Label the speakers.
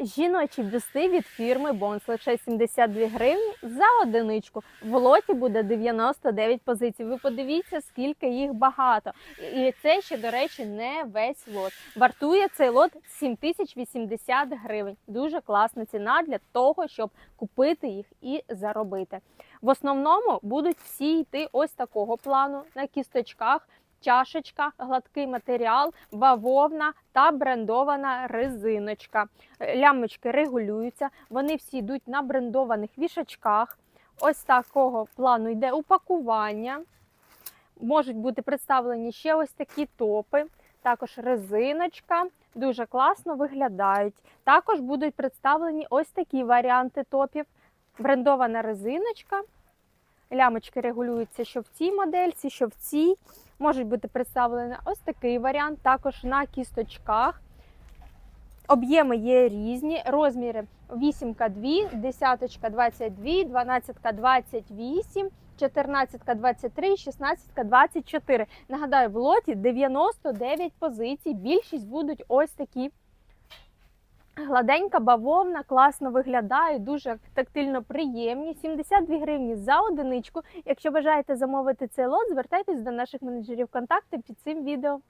Speaker 1: Жіночі бюсти від фірми Бонс лише 72 гривні за одиничку. В лоті буде 99 позицій. Ви подивіться, скільки їх багато. І це ще, до речі, не весь лот. Вартує цей лот 7080 гривень. Дуже класна ціна для того, щоб купити їх і заробити. В основному будуть всі йти ось такого плану на кісточках. Чашечка, гладкий матеріал, бавовна та брендована резиночка. Лямочки регулюються, вони всі йдуть на брендованих вішачках. Ось такого плану йде упакування. Можуть бути представлені ще ось такі топи, також резиночка. Дуже класно виглядають. Також будуть представлені ось такі варіанти топів. Брендована резиночка. Лямочки регулюються, що в цій модельці, що в цій. Можуть бути представлені ось такий варіант, також на кісточках. Об'єми є різні, розміри 8 2 10 22, 12 28, 14 23, 16 24. Нагадаю, в лоті 99 позицій. Більшість будуть ось такі. Гладенька бавовна, класно виглядає, дуже тактильно приємні. 72 гривні за одиничку. Якщо бажаєте замовити цей лот, звертайтесь до наших менеджерів контакти під цим відео.